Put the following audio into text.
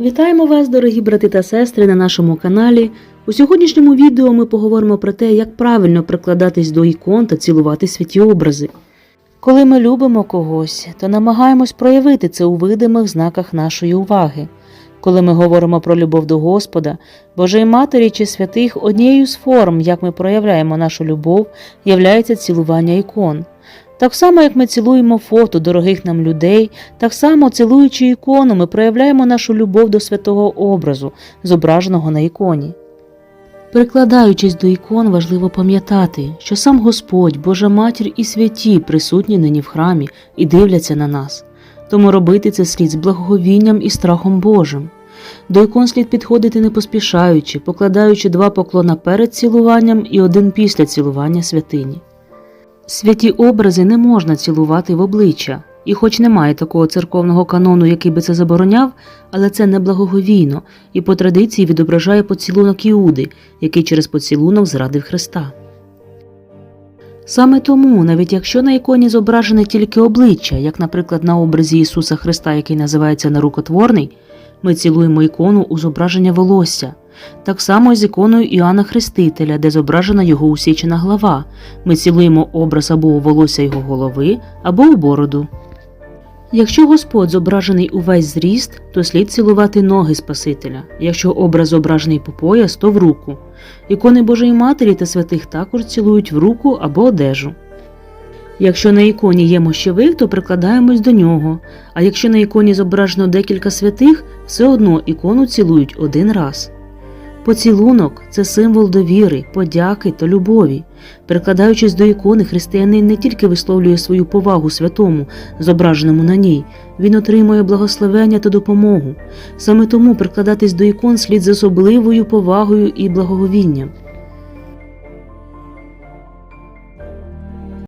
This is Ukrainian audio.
Вітаємо вас, дорогі брати та сестри, на нашому каналі. У сьогоднішньому відео ми поговоримо про те, як правильно прикладатись до ікон та цілувати святі образи. Коли ми любимо когось, то намагаємось проявити це у видимих знаках нашої уваги. Коли ми говоримо про любов до Господа, Божої Матері чи святих, однією з форм, як ми проявляємо нашу любов, являється цілування ікон. Так само, як ми цілуємо фото дорогих нам людей, так само, цілуючи ікону, ми проявляємо нашу любов до святого образу, зображеного на іконі. Прикладаючись до ікон, важливо пам'ятати, що сам Господь, Божа Матір і святі присутні нині в храмі і дивляться на нас. Тому робити це слід з благоговінням і страхом Божим. До ікон слід підходити не поспішаючи, покладаючи два поклона перед цілуванням і один після цілування святині. Святі образи не можна цілувати в обличчя, і хоч немає такого церковного канону, який би це забороняв, але це неблагоговійно і по традиції відображає поцілунок Іуди, який через поцілунок зрадив Христа. Саме тому, навіть якщо на іконі зображене тільки обличчя, як, наприклад, на образі Ісуса Христа, який називається нерукотворний, ми цілуємо ікону у зображення волосся. Так само і з іконою Іоанна Хрестителя, де зображена його усічена глава. Ми цілуємо образ або у волосся його голови, або у бороду. Якщо Господь зображений увесь зріст, то слід цілувати ноги Спасителя. Якщо образ зображений по пояс, то в руку. Ікони Божої Матері та святих також цілують в руку або одежу. Якщо на іконі є мощовик, то прикладаємось до нього, а якщо на іконі зображено декілька святих, все одно ікону цілують один раз. Поцілунок це символ довіри, подяки та любові. Прикладаючись до ікони, християнин не тільки висловлює свою повагу святому, зображеному на ній, він отримує благословення та допомогу. Саме тому прикладатись до ікон слід з особливою повагою і благоговінням.